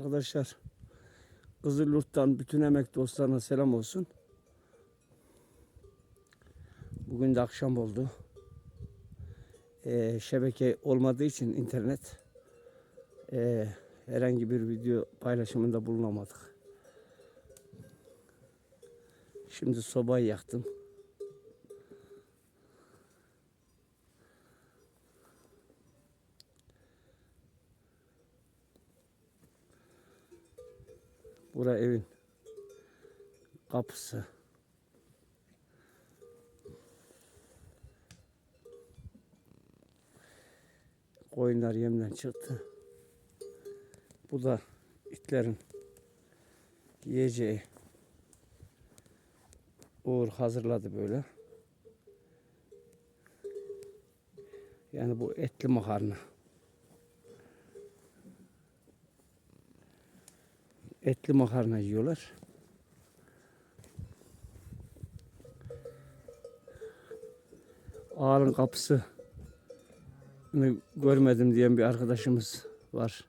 Arkadaşlar Kızılyurt'tan bütün emek dostlarına selam olsun. Bugün de akşam oldu. Ee, şebeke olmadığı için internet ee, herhangi bir video paylaşımında bulunamadık. Şimdi sobayı yaktım. Bura evin kapısı. Koyunlar yemden çıktı. Bu da itlerin yiyeceği. Uğur hazırladı böyle. Yani bu etli makarna. Etli makarna yiyorlar. Ağalın kapısı görmedim diyen bir arkadaşımız var.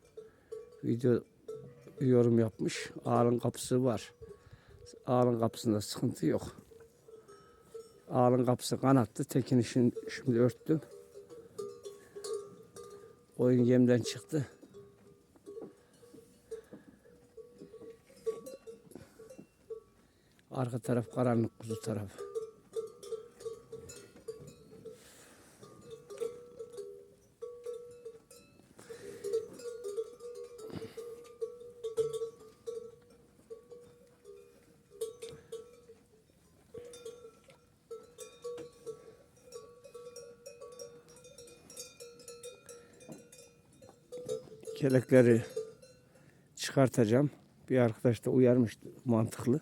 Video yorum yapmış. Ağalın kapısı var. Ağalın kapısında sıkıntı yok. Ağalın kapısı kanattı. Tekin şimdi, şimdi örttüm. Oyun yemden çıktı. Arka taraf karanlık kuzu tarafı. kelekleri çıkartacağım. Bir arkadaş da uyarmıştı mantıklı.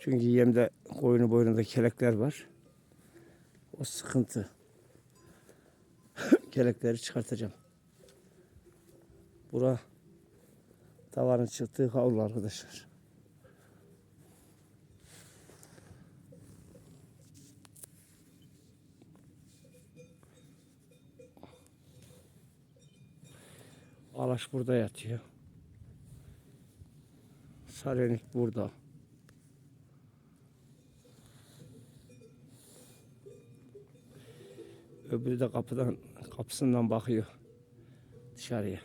Çünkü yemde koyunu boynunda kelekler var. O sıkıntı. Kelekleri çıkartacağım. Bura tavanın çıktığı havlu arkadaşlar. Alaş burada yatıyor. Sarenik burada. Öbürü de kapıdan kapısından bakıyor dışarıya.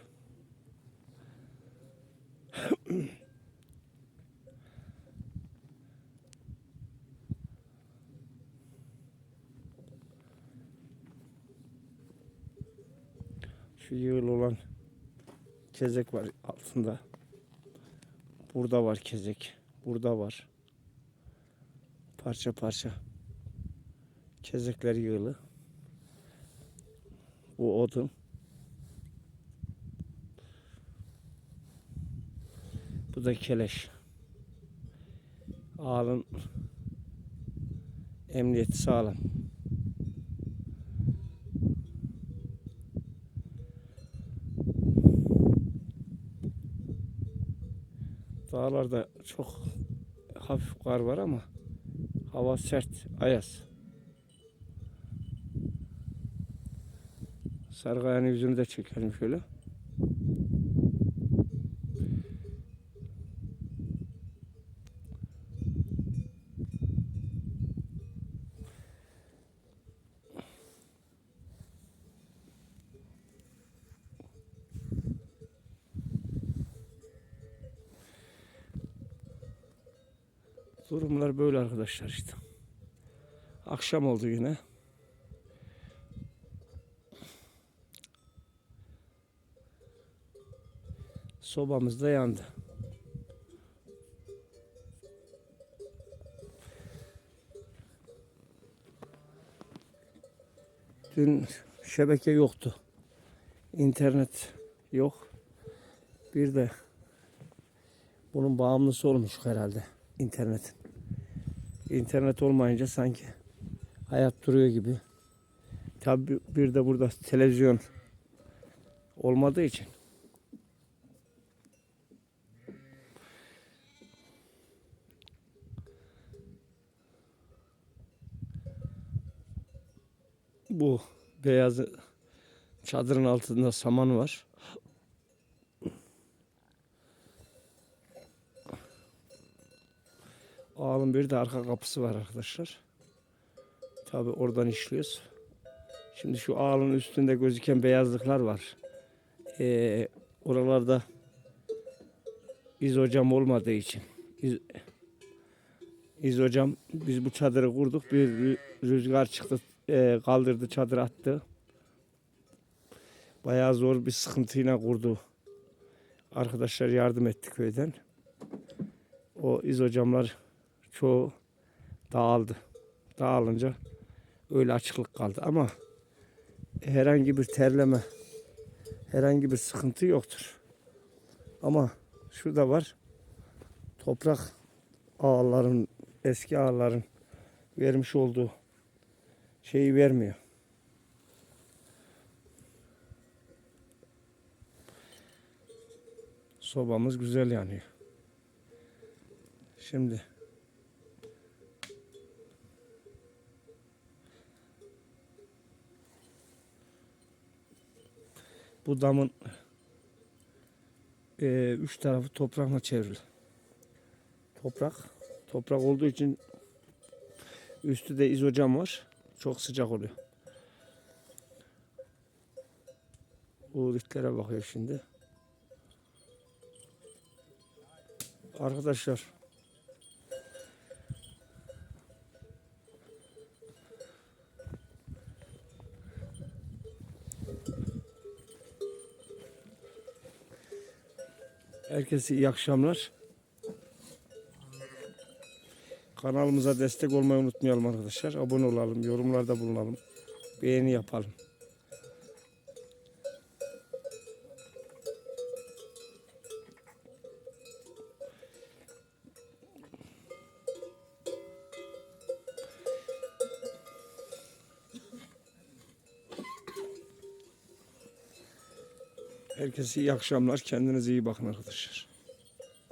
Şu yığıl olan kezek var altında. Burada var kezek. Burada var. Parça parça. Kezekler yığılı. Bu odun. Bu da keleş. Ağalın emniyeti sağlam. Dağlarda çok hafif kar var ama hava sert, ayaz. Sarıkayanın yüzünü de çekelim şöyle. Durumlar böyle arkadaşlar işte. Akşam oldu yine. Sobamız da yandı. Dün şebeke yoktu. İnternet yok. Bir de bunun bağımlısı olmuş herhalde internetin. İnternet olmayınca sanki hayat duruyor gibi. Tabi bir de burada televizyon olmadığı için Bu beyaz çadırın altında saman var. Ağalın bir de arka kapısı var arkadaşlar. Tabi oradan işliyoruz. Şimdi şu ağalın üstünde gözüken beyazlıklar var. Ee, oralarda iz hocam olmadığı için. İz, iz hocam biz bu çadırı kurduk. Bir rüzgar çıktı ee, kaldırdı çadır attı. Bayağı zor bir sıkıntıyla kurdu. Arkadaşlar yardım etti köyden. O iz hocamlar çoğu dağıldı. Dağılınca öyle açıklık kaldı ama herhangi bir terleme, herhangi bir sıkıntı yoktur. Ama şurada var. Toprak ağların, eski ağların vermiş olduğu şeyi vermiyor. Sobamız güzel yanıyor. Şimdi bu damın eee, üç tarafı toprakla çevrili. Toprak, toprak olduğu için üstü de izocam var. Çok sıcak oluyor. Uğurliklere bakıyor şimdi. Arkadaşlar Herkese iyi akşamlar. Kanalımıza destek olmayı unutmayalım arkadaşlar. Abone olalım, yorumlarda bulunalım. Beğeni yapalım. Herkese iyi akşamlar. Kendinize iyi bakın arkadaşlar.